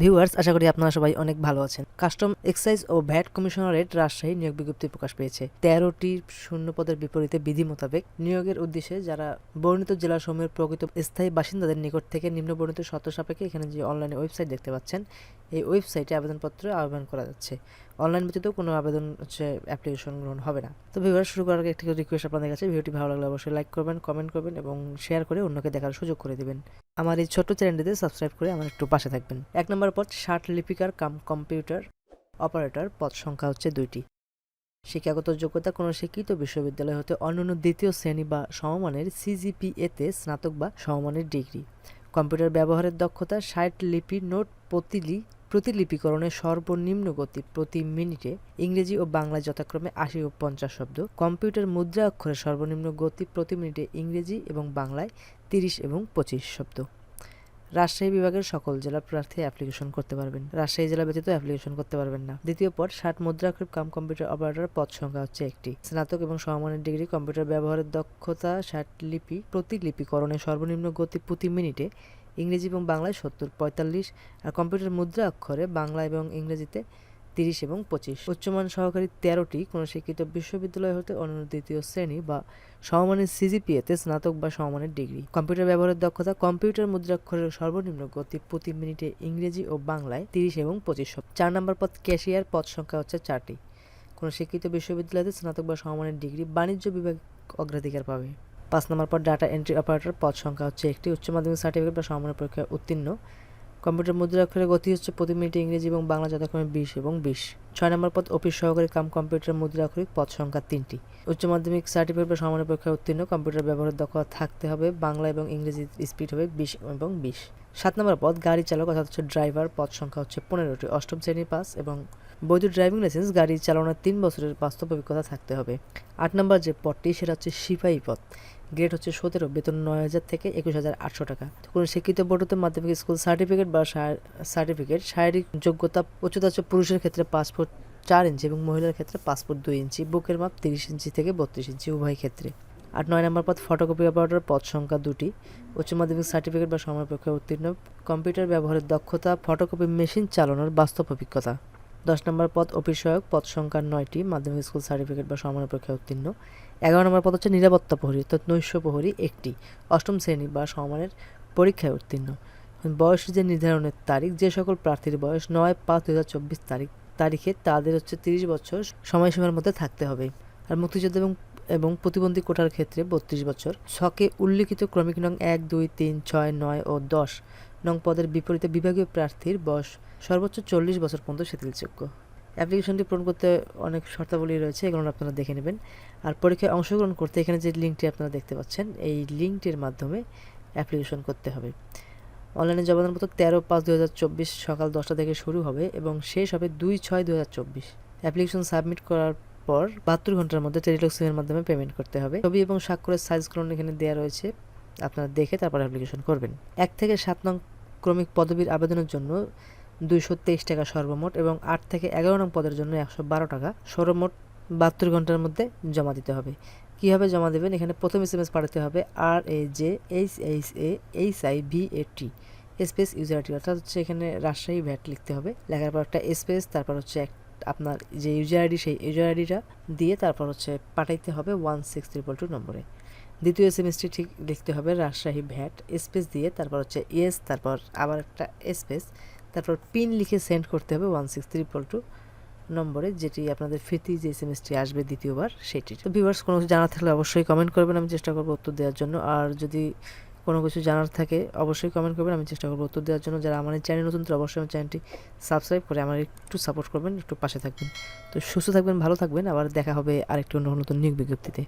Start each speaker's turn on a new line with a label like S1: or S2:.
S1: Viewers, আশা করি আপনারা সবাই অনেক ভালো আছেন। কাস্টম, এক্সাইজ ও ভ্যাট কমিশনারেট রাজশাহী নিয়োগ বিজ্ঞপ্তি প্রকাশ পেয়েছে। তেরোটি শূন্য পদের বিপরীতে বিধি মোতাবেক নিয়োগের উদ্দেশ্যে যারা বর্ণিত জেলাসমূহের প্রকৃত স্থায়ী বাসিন্দাদের নিকট থেকে নিম্ন বর্ণিত শর্ত সাপেক্ষে এখানে যে অনলাইনে ওয়েবসাইট দেখতে পাচ্ছেন, এই ওয়েবসাইটে আবেদনপত্র আহ্বান করা যাচ্ছে। অনলাইন ব্যতীত কোনো আবেদন হচ্ছে অ্যাপ্লিকেশন গ্রহণ হবে না। তো ভিউয়ার শুরু করার আগে একটি রিকোয়েস্ট আপনাদের কাছে। ভিডিওটি ভালো লাগলে অবশ্যই লাইক করবেন কমেন্ট করবেন এবং শেয়ার করে অন্যকে দেখার সুযোগ করে দেবেন। আমার এই ছোট্ট চ্যানেলটিতে সাবস্ক্রাইব করে আমার একটু পাশে থাকবেন। এক নম্বর পদ ষাট লিপিকার কাম কম্পিউটার অপারেটর পদ সংখ্যা হচ্ছে দুইটি। শিক্ষাগত যোগ্যতা কোনো শিক্ষিত বিশ্ববিদ্যালয় হতে অন্যান্য দ্বিতীয় শ্রেণি বা সমমানের সিজিপিএতে স্নাতক বা সমমানের ডিগ্রি। কম্পিউটার ব্যবহারের দক্ষতা, ষাট লিপি নোট প্রতিলি প্রতিলিপিকরণের সর্বনিম্ন গতি প্রতি মিনিটে ইংরেজি ও বাংলা যথাক্রমে আশি ও পঞ্চাশ শব্দ, কম্পিউটার মুদ্রা অক্ষরের সর্বনিম্ন গতি প্রতি মিনিটে ইংরেজি এবং বাংলায় তিরিশ এবং পঁচিশ শব্দ। রাজশাহী বিভাগের সকল জেলার প্রার্থী অ্যাপ্লিকেশন করতে পারবেন। রাজশাহী জেলা ব্যতীত অ্যাপ্লিকেশন করতে পারবেন না। দ্বিতীয় পদ, ষাট মুদ্রাক্ষর কাম কম্পিউটার অপারেটর পদ সংখ্যা হচ্ছে একটি। স্নাতক এবং সমমানের ডিগ্রি কম্পিউটার ব্যবহারের দক্ষতা ষাট লিপি প্রতিলিপিকরণের সর্বনিম্ন গতি প্রতি মিনিটে ইংরেজি এবং বাংলায় সত্তর, পঁয়তাল্লিশ, আর কম্পিউটার মুদ্রা অক্ষরে বাংলা এবং ইংরেজিতে তিরিশ এবং পঁচিশ। উচ্চমান সহকারী তেরোটি কোনো শিক্ষিত বিশ্ববিদ্যালয় হতে অন্যান্য দ্বিতীয় শ্রেণি বা সমমানের সিজিপিএতে স্নাতক বা সমমানের ডিগ্রি। কম্পিউটার ব্যবহারের দক্ষতা কম্পিউটার মুদ্রাক্ষরের সর্বনিম্ন গতি প্রতি মিনিটে ইংরেজি ও বাংলায় তিরিশ এবং পঁচিশ শব্দ চার নম্বর পদ ক্যাশিয়ার, পদ সংখ্যা হচ্ছে চারটি। কোনো শিক্ষিত বিশ্ববিদ্যালয়তে স্নাতক বা সমমানের ডিগ্রি বাণিজ্য বিভাগ অগ্রাধিকার পাবে। পাঁচ নম্বর পর ডাটা এন্ট্রি অপারেটর পদ সংখ্যা হচ্ছে একটি। উচ্চ মাধ্যমিক সার্টিফিকেট বা সমমানের পরীক্ষায় উত্তীর্ণ। কম্পিউটার মুদ্রাক্ষরের গতি হচ্ছে প্রতি মিনিটে ইংরেজি এবং বাংলা যথাক্রমে বিশ এবং বিশ। ছয় নম্বর পদ অফিস সহকারী কাম কম্পিউটার মুদ্রা মুদ্রাক্ষরিক পদ সংখ্যা তিনটি। উচ্চ মাধ্যমিক সার্টিফিকেট বা সমানের পরীক্ষায় উত্তীর্ণ। কম্পিউটার ব্যবহারের দক্ষতা থাকতে হবে। বাংলা এবং ইংরেজি স্পিড হবে বিশ এবং বিশ। সাত নম্বর পদ গাড়ি চালক অর্থাৎ হচ্ছে ড্রাইভার পদ সংখ্যা হচ্ছে পনেরোটি। অষ্টম শ্রেণির পাস এবং বৈধ ড্রাইভিং লাইসেন্স, গাড়ি চালানোর তিন বছরের বাস্তব অভিজ্ঞতা থাকতে হবে। আট নম্বর যে পদটি, সেটা হচ্ছে সিপাহী পদ। গ্রেড হচ্ছে সতেরো, বেতন নয় হাজার থেকে একুশ হাজার আটশো টাকা। কোনো শিক্ষিত বোর্ডতে মাধ্যমিক স্কুল সার্টিফিকেট বা সার্টিফিকেট, শারীরিক যোগ্যতা উচ্চতা হচ্ছে পুরুষের ক্ষেত্রে পাসপোর্ট চার ইঞ্চি এবং মহিলার ক্ষেত্রে পাসপোর্ট দুই ইঞ্চি। বুকের মাপ তিরিশ ইঞ্চি থেকে বত্রিশ ইঞ্চি উভয় ক্ষেত্রে। আর নয় নম্বর পদ, ফটোকপি অপারেটর পদ সংখ্যা দুটি। উচ্চ মাধ্যমিক সার্টিফিকেট বা সময় পরীক্ষায় উত্তীর্ণ। কম্পিউটার ব্যবহারের দক্ষতা, ফটোকপি মেশিন চালানোর বাস্তব অভিজ্ঞতা। দশ নম্বর পদ অফিস সহায়ক পদ সংখ্যা নয়টি, মাধ্যমিক স্কুল সার্টিফিকেট বা সমান পরীক্ষায় উত্তীর্ণ। এগারো নম্বর পদ হচ্ছে নিরাপত্তা প্রহরী, অর্থাৎ নৈশ প্রহরী একটি। অষ্টম শ্রেণি বা সমানের পরীক্ষায় উত্তীর্ণ। বয়স যে নির্ধারণের তারিখ, যে সকল প্রার্থীর বয়স নয় পাঁচ দু হাজার চব্বিশ তারিখ, তারিখে তাদের হচ্ছে তিরিশ বছর সময়সীমার মধ্যে থাকতে হবে। আর মুক্তিযোদ্ধা এবং এবং প্রতিবন্ধী কোটার ক্ষেত্রে বত্রিশ বছর। ছকে উল্লিখিত ক্রমিক নং এক, দুই, তিন, ছয়, নয় ও দশ। নং পদের বিপরীতে বিভাগীয় প্রার্থীর বয়স সর্বোচ্চ চল্লিশ বছর পর্যন্ত শিথিলযোগ্য অ্যাপ্লিকেশনটি পূরণ করতে অনেক শর্তাবলী রয়েছে, এগুলো আপনারা দেখে নেবেন। আর পরীক্ষায় অংশগ্রহণ করতে এখানে যে লিঙ্কটি আপনারা দেখতে পাচ্ছেন, এই লিঙ্কটির মাধ্যমে অ্যাপ্লিকেশন করতে হবে। অনলাইনে জবানপত্র তেরো পাঁচ দু সকাল দশটা থেকে শুরু হবে এবং শেষ হবে দুই ছয় দু অ্যাপ্লিকেশন সাবমিট করার পর বাহাত্তর ঘণ্টার মধ্যে টেলিটক সিমের মাধ্যমে পেমেন্ট করতে হবে। ছবি এবং স্বাক্ষরের সাইজগুলো এখানে দেওয়া রয়েছে, আপনারা দেখে তারপর অ্যাপ্লিকেশন করবেন। এক থেকে সাত নং ক্রমিক পদবীর আবেদনের জন্য দুইশো তেইশ টাকা সর্বমোট এবং আট থেকে এগারো নং পদের জন্য একশো বারো টাকা সর্বমোট বাহাত্তর ঘণ্টার মধ্যে জমা দিতে হবে। কীভাবে জমা দেবেন? এখানে প্রথম এস এম এস পাঠাতে হবে আর A J H H A H I V A T space ইউজারটি অর্থাৎ হচ্ছে এখানে রাজশাহী ভ্যাট লিখতে হবে। লেখার পর একটা স্পেস তারপর হচ্ছে এক আপনার যে ইউজার আইডি সেই ইউজার আইডিটা দিয়ে তারপর হচ্ছে পাঠাইতে হবে ওয়ান সিক্স ট্রিপল টু নম্বরে। দ্বিতীয় এস এসটি ঠিক লিখতে হবে রাজশাহী ভ্যাট স্পেস দিয়ে, তারপর হচ্ছে ইয়েস তারপর আবার একটা স্পেস তারপর পিন লিখে সেন্ড করতে হবে ওয়ান সিক্স ট্রিপল টু নম্বরে, যেটি আপনাদের ফিতি যে এস এসটি আসবে দ্বিতীয়বার সেটি। তো ভিউয়ার্স কোনো কিছু জানার থাকলে অবশ্যই কমেন্ট করবেন, আমি চেষ্টা করব উত্তর দেওয়ার জন্য। আর যদি কোনো কিছু জানার থাকে, অবশ্যই কমেন্ট করবেন, আমি চেষ্টা করব উত্তর দেওয়ার জন্য। যারা আমার চ্যানেল নতুন তো অবশ্যই আমার চ্যানেলটি সাবস্ক্রাইব করে আমার একটু সাপোর্ট করবেন, একটু পাশে থাকবেন। তো সুস্থ থাকবেন, ভালো থাকবেন, আবার দেখা হবে আরেকটি অন্য নতুন নিয়োগ বিজ্ঞপ্তিতে।